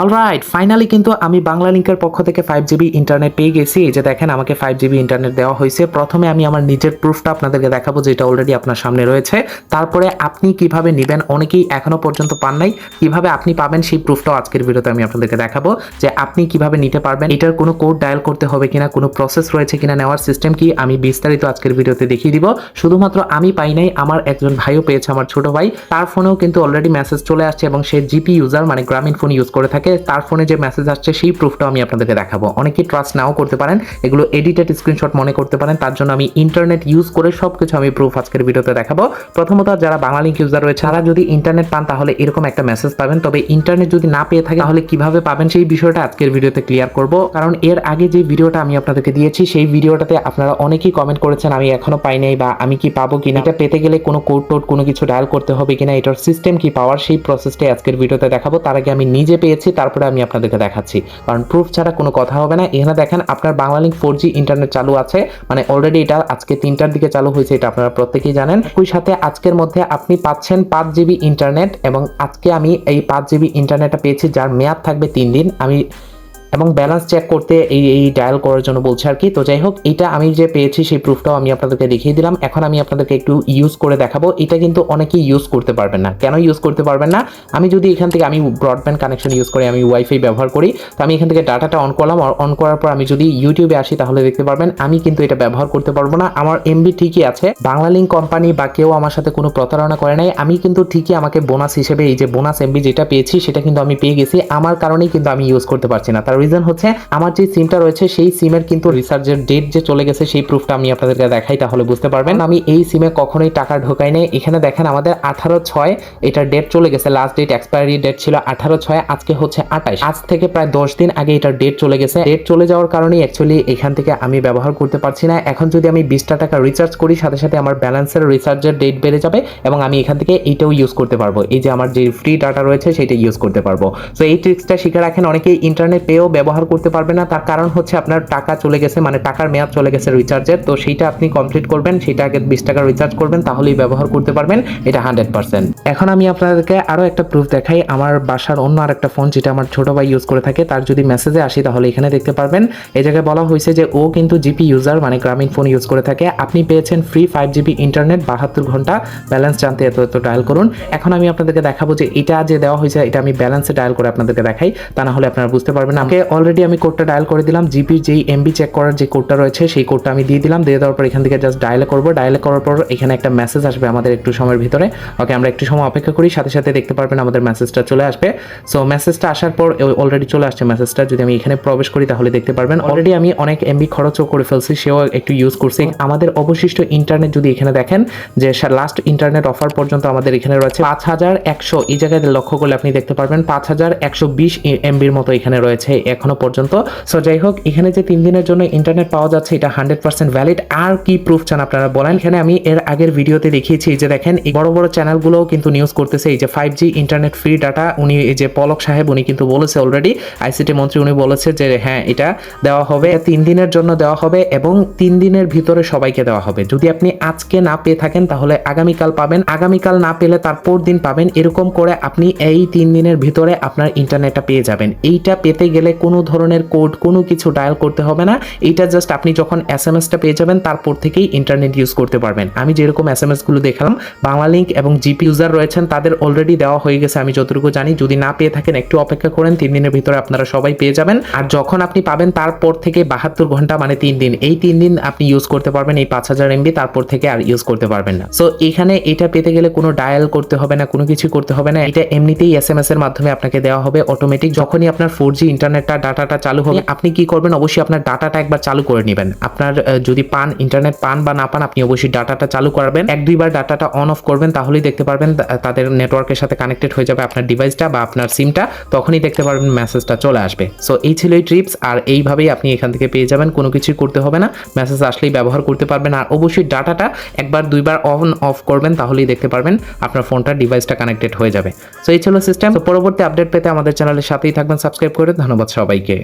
Alright finally কিন্তু আমি বাংলা লিঙ্কের পক্ষ থেকে ফাইভ জিবি ইন্টারনেট পেয়ে গেছি। এই যে দেখেন আমাকে ফাইভ জিবি ইন্টারনেট দেওয়া হয়েছে। প্রথমে আমি আমার নিজের প্রুফটা আপনাদেরকে দেখাবো যেটা অলরেডি আপনার সামনে রয়েছে। তারপরে আপনি কীভাবে নেবেন অনেকেই এখনও পর্যন্ত পান নাই। কীভাবে আপনি পাবেন সেই প্রুফটাও আজকের ভিডিওতে আমি আপনাদেরকে দেখাবো। যে আপনি কীভাবে নিতে পারবেন, এটার কোনো কোড ডায়াল করতে হবে কিনা, কোনো প্রসেস রয়েছে কিনা, নেওয়ার সিস্টেম কি, আমি বিস্তারিত আজকের ভিডিওতে দেখিয়ে দিব। শুধুমাত্র আমি পাই নাই, আমার একজন ভাইও পেয়েছে, আমার ছোট ভাই। তার ফোনেও কিন্তু অলরেডি মেসেজ চলে আসছে এবং সে জিপি ইউজার মানে গ্রামীণ ফোন ইউজ করে থাকে। তার ফোনে যে মেসেজ আসছে, সেই প্রুফটাও আমি আপনাদেরকে দেখাবো। অনেকেই ট্রাস্ট নাও করতে পারেন, এগুলো এডিটেড স্ক্রিনশট মনে করতে পারেন, তার জন্য আমি ইন্টারনেট ইউজ করে সব কিছু আমি প্রুফ আজকের ভিডিওতে দেখাবো। প্রথমত যারা বাঙালি ইউজার রয়েছে, তারা যদি ইন্টারনেট পান, তাহলে এরকম একটা মেসেজ পাবেন। তবে ইন্টারনেট যদি না পেয়ে থাকে, তাহলে কীভাবে পাবেন, সেই বিষয়টা আজকের ভিডিওতে ক্লিয়ার করব। কারণ এর আগে যে ভিডিওটা আমি আপনাদেরকে দিয়েছি, সেই ভিডিওটাতে আপনারা অনেকেই কমেন্ট করেছেন, আমি এখনও পাই নাই বা আমি কি পাবো কিনা। এটা পেতে গেলে কোনো কোড টোড কোনো কিছু ডায়াল করতে হবে কিনা, এটার সিস্টেম কি পাওয়ার সেই প্রসেসটাই আজকের ভিডিওতে দেখাবো। তার আগে আমি নিজে পেয়েছি তারপরে আমি আপনাদেরকে দেখাচ্ছি। কারণ প্রুফ ছাড়া কোনো কথা হবে না। এখানে দেখেন, আপনার বাংলালিঙ্ক ফোর জি ইন্টারনেট চালু আছে। মানে অলরেডি এটা আজকে তিনটার দিকে চালু হয়েছে, এটা আপনারা প্রত্যেকেই জানেন। ওই সাথে আজকের মধ্যে আপনি পাচ্ছেন পাঁচ জিবি ইন্টারনেট এবং আজকে আমি এই পাঁচ জিবি ইন্টারনেটটা পেয়েছি, যার মেয়াদ থাকবে তিন দিন। আমি এবং ব্যালেন্স চেক করতে এই এই ডায়াল করার জন্য বলছে আর কি। তো যাই হোক, এটা আমি যে পেয়েছি সেই প্রুফটাও আমি আপনাদেরকে দেখিয়ে দিলাম। এখন আমি আপনাদেরকে একটু ইউজ করে দেখাবো। এটা কিন্তু অনেকেই ইউজ করতে পারবেন না। কেন ইউজ করতে পারবেন না? আমি যদি এখান থেকে আমি ব্রডব্যান্ড কানেকশন ইউজ করি, আমি ওয়াইফাই ব্যবহার করি, তো আমি এখান থেকে ডাটাটা অন করলাম। অন করার পর আমি যদি ইউটিউবে আসি, তাহলে দেখতে পারবেন আমি কিন্তু এটা ব্যবহার করতে পারব না। আমার এমবি ঠিকই আছে। বাংলালিঙ্ক কোম্পানি বা কেউ আমার সাথে কোনো প্রতারণা করে নাই। আমি কিন্তু ঠিকই আমাকে বোনাস হিসেবে এই যে বোনাস এমবি যেটা পেয়েছি, সেটা কিন্তু আমি পেয়ে গেছি। আমার কারণেই কিন্তু আমি ইউজ করতে পারছি না। তার রিজন হচ্ছে আমার যে সিমটা রয়েছে, সেই সিমের কিন্তু রিসার্চের ডেট যে চলে গেছে, সেই প্রুফটা আমি আপনাদেরকে দেখাই তাহলে বুঝতে পারবেন। আমি এই সিমে কখনোই টাকা ঢোকাই নাই। এখানে দেখেন আমাদের আঠারো ছয় এটার ডেট চলে গেছে। লাস্ট ডেট এক্সপায়ারি ডেট ছিল আঠারো ছয়, আজকে হচ্ছে আঠাশ। আজ থেকে প্রায় দশ দিন আগে এটার ডেট চলে গেছে। ডেট চলে যাওয়ার কারণেই অ্যাকচুয়ালি এখান থেকে আমি ব্যবহার করতে পারছি না। এখন যদি আমি বিশটা টাকা রিচার্জ করি, সাথে সাথে আমার ব্যালেন্সের রিচার্জের ডেট বেড়ে যাবে এবং আমি এখান থেকে এইটাও ইউজ করতে পারব। এই যে আমার যে ফ্রি ডাটা রয়েছে সেটা ইউজ করতে পারব। তো এই ট্রিক্সটা শিখে রাখেন। অনেকেই ইন্টারনেট পেয়েও ব্যবহার করতে পারবে না। তার কারণ হচ্ছে আপনার টাকা চলে গেছে মানে টাকার মেয়াদ চলে গেছে রিচার্জের তো সেইটা আপনি কমপ্লিট করবেন, সেটা আগে বিশ টাকা রিচার্জ করবেন, তাহলেই ব্যবহার করতে পারবেন। এটা হান্ড্রেড পার্সেন্ট এখন আমি আপনাদেরকে আরও একটা প্রুফ দেখাই। আমার বাসার অন্য আরেকটা ফোন যেটা আমার ছোট ভাই ইউজ করে থাকে, তার যদি মেসেজে আসি তাহলে এখানে দেখতে পারবেন। এই জায়গায় বলা হয়েছে যে ও কিন্তু জিপি ইউজার মানে গ্রামীণ ফোন ইউজ করে থাকে। আপনি পেয়েছেন ফ্রি ফাইভ জিবি ইন্টারনেট বাহাত্তর ঘণ্টা ব্যালেন্স জানতে এত এত ডায়াল করুন। এখন আমি আপনাদেরকে দেখাবো যে এটা যে দেওয়া হয়েছে, এটা আমি ব্যালেন্সে ডায়াল করে আপনাদেরকে দেখাই। তা না হলে আপনারা বুঝতে পারবেন। অলরেডি আমি কোডটা ডায়াল করে দিলাম জিপির যেই এমবি চেক করার যে কোডটা রয়েছে সেই কোডটা আমি দিয়ে দিলাম দিয়ে দেওয়ার পর এখান থেকে জাস্ট ডায়ালে করব ডায়াল করার পর এখানে একটা মেসেজ আসবে আমাদের একটু সময়ের ভিতরে। ওকে আমরা একটু সময় অপেক্ষা করি সাথে সাথে দেখতে পারবেন আমাদের মেসেজটা চলে আসবে। সো মেসেজটা আসার পর অলরেডি চলে আসছে মেসেজটা যদি আমি এখানে প্রবেশ করি তাহলে দেখতে পারবেন। অলরেডি আমি অনেক এমবি খরচও করে ফেলছি সেও একটু ইউজ করছি। আমাদের অবশিষ্ট ইন্টারনেট যদি এখানে দেখেন যে লাস্ট ইন্টারনেট অফার পর্যন্ত আমাদের এখানে রয়েছে পাঁচ হাজার একশো এই জায়গায় লক্ষ্য করলে আপনি দেখতে পারবেন পাঁচ হাজার একশো বিশ এমবির মতো এখানে রয়েছে। এখনও পর্যন্ত। সো যাই হোক এখানে যে তিন দিনের জন্য ইন্টারনেট পাওয়া যাচ্ছে, এটা হান্ড্রেড পার্সেন্ট ভ্যালিড আর কি প্রুফ চান আপনারা বলেন? এখানে আমি এর আগের ভিডিওতে দেখিয়েছি যে দেখেন, এই বড় বড় চ্যানেলগুলোও কিন্তু নিউজ করতেছে, এই যে five G internet free data উনি এই যে পলক সাহেব, উনি কিন্তু বলেছে অলরেডি আইসিটি মন্ত্রী উনি বলেছে যে হ্যাঁ এটা দেওয়া হবে তিন দিনের জন্য দেওয়া হবে এবং তিন দিনের ভিতরে সবাইকে দেওয়া হবে। যদি আপনি আজকে না পেয়ে থাকেন, তাহলে আগামীকাল পাবেন। আগামীকাল না পেলে তারপর দিন পাবেন। এরকম করে আপনি এই তিন দিনের ভিতরে আপনার ইন্টারনেটটা পেয়ে যাবেন। এইটা পেতে গেলে কোনো ধরনের কোড কোনো কিছু ডায়াল করতে হবে না। এইটা জাস্ট আপনি যখন এস এম এসটা পেয়ে যাবেন, তারপর থেকেই ইন্টারনেট ইউজ করতে পারবেন। আমি যেরকম এস এম এসগুলো দেখালাম বাংলা লিঙ্ক এবং জিপি ইউজার রয়েছেন, তাদের অলরেডি দেওয়া হয়ে গেছে, আমি যতটুকু জানি। যদি না পেয়ে থাকেন, একটু অপেক্ষা করেন, তিন দিনের ভিতরে আপনারা সবাই পেয়ে যাবেন। আর যখন আপনি পাবেন, তারপর থেকে বাহাত্তর ঘণ্টা মানে তিন দিন। এই তিন দিন আপনি ইউজ করতে পারবেন, এই পাঁচ হাজার এমবি তারপর থেকে আর ইউজ করতে পারবেন না। সো এখানে এটা পেতে গেলে কোনো ডায়াল করতে হবে না, কোনো কিছু করতে হবে না। এটা এমনিতেই এস এম এস এর মাধ্যমে আপনাকে দেওয়া হবে অটোমেটিক যখনই আপনার ফোর জি ইন্টারনেটটা ডাটাটা চালু হবে আপনি কি করবেন? অবশ্যই আপনার ডাটাটা একবার চালু করে নেবেন। আপনার যদি পান ইন্টারনেট পান বা না পান আপনি অবশ্যই ডাটাটা চালু করবেন। এক দুইবার ডাটাটা অন অফ করবেন তাহলেই দেখতে পারবেন তাদের নেটওয়ার্কের সাথে কানেক্টেড হয়ে যাবে আপনার ডিভাইসটা বা আপনার সিমটা তখনই দেখতে পারবেন মেসেজটা চলে আসবে। সো এই ছিল এই ট্রিপস আর এইভাবেই আপনি এখান থেকে পেয়ে যাবেন কোনো কিছুই করতে হবে না। মেসেজ আসলেই ব্যবহার করতে পারবেন আর অবশ্যই ডাটাটা একবার দুইবার অন অফ করবেন তাহলেই দেখতে পারবেন আপনার ফোনটা ডিভাইসটা কানেক্টেড হয়ে যাবে। সো এই ছিল সিস্টেম পরবর্তী আপডেট পেতে আমাদের চ্যানেলের সাথেই থাকবেন সাবস্ক্রাইব করে ধন্যবাদ সবাইকে